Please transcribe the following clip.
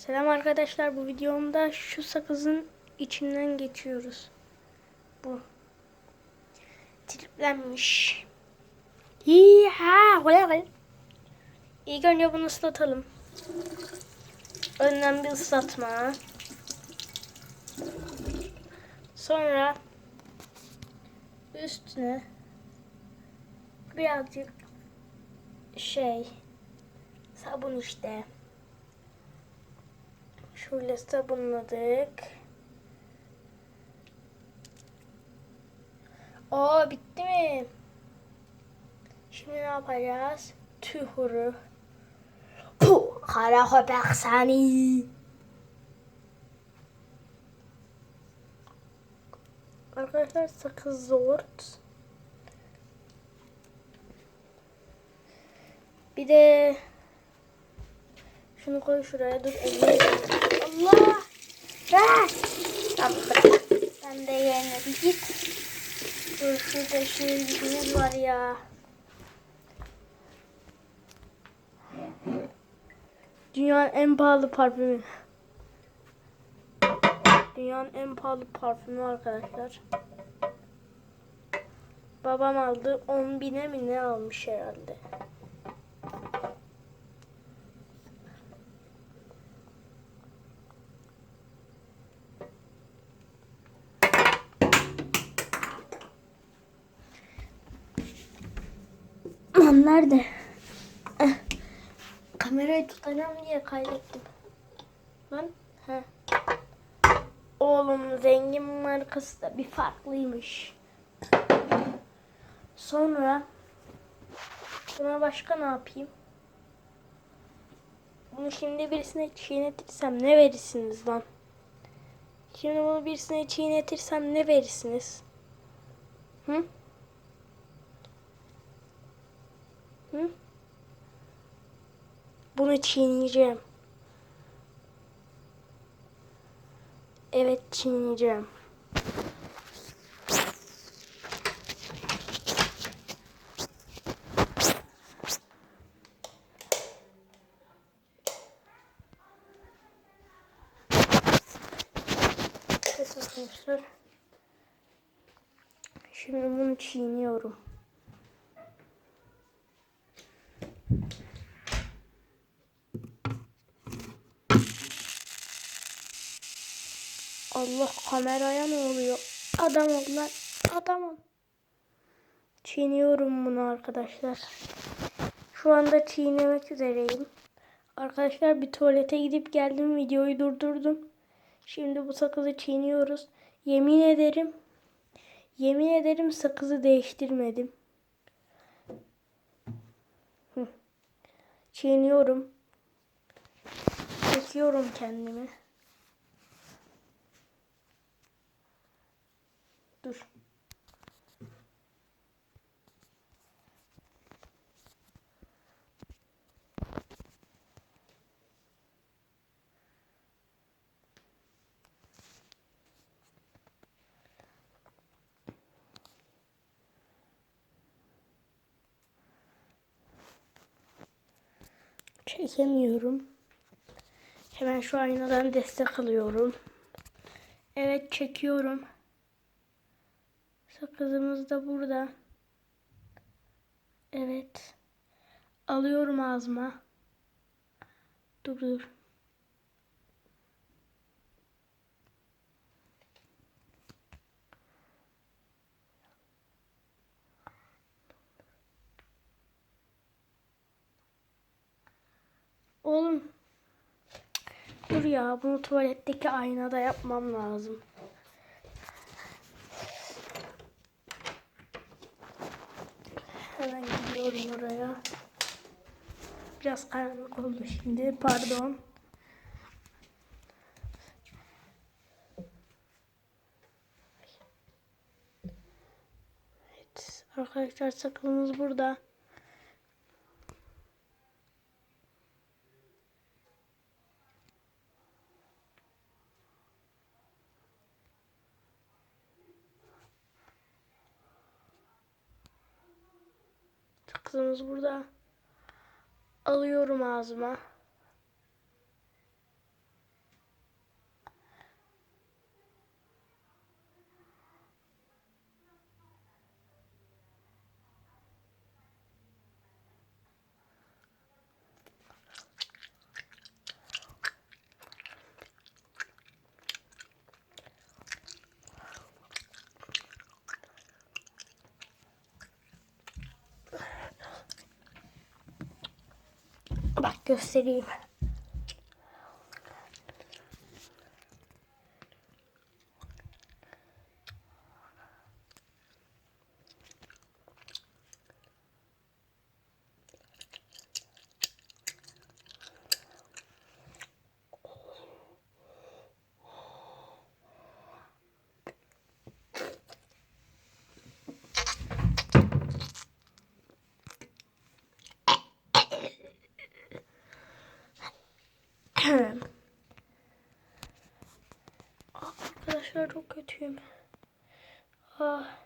Selam arkadaşlar bu videomda şu sakızın içinden geçiyoruz. Bu. Triplenmiş. Yiha! İlk önce bunu ıslatalım. Önden bir ıslatma. Sonra üstüne birazcık şey sabun işte. Şöyle sabunladık. Aa bitti mi? Şimdi ne yapacağız? Tühürü. Puh, kara köpek seni. Arkadaşlar sakız zor. Bir de şunu koy şuraya dur elini. Allah! Ha! Tamam bırak. Sen de yerine bir git. Dur şurada şey var ya. Dünyanın en pahalı parfümü. Dünyanın en pahalı parfümü arkadaşlar. Babam aldı 10 bine mi ne almış herhalde. Aman nerede? Eh, Kamerayı tutacağım diye kaybettim. Lan. Heh. Oğlum zengin markası da bir farklıymış. Sonra buna başka ne yapayım? Bunu şimdi birisine çiğnetirsem ne verirsiniz lan? Şimdi bunu birisine çiğnetirsem ne verirsiniz? Hı? Hı? Bunu çiğneyeceğim. Evet çiğneyeceğim. Evet arkadaşlar. Şimdi bunu çiğniyorum. Allah kameraya ne oluyor? Adam ol lan. Adam ol. Çiğniyorum bunu arkadaşlar. Şu anda çiğnemek üzereyim. Arkadaşlar bir tuvalete gidip geldim. Videoyu durdurdum. Şimdi bu sakızı çiğniyoruz. Yemin ederim. Yemin ederim sakızı değiştirmedim. Çiğniyorum. Çekiyorum kendimi. Dur. Çekemiyorum. Hemen şu aynadan destek alıyorum. Evet çekiyorum. Sakızımız da burada. Evet. Alıyorum ağzıma. Dur dur. Oğlum. Dur ya bunu tuvaletteki aynada yapmam lazım. Hemen gidiyorum oraya. Biraz karanlık oldu şimdi. Pardon. Evet. Arkadaşlar sakızımız burada. Sakızımız burada. Alıyorum ağzıma. Back to City. Arkadaşlar çok kötüyüm. Ah.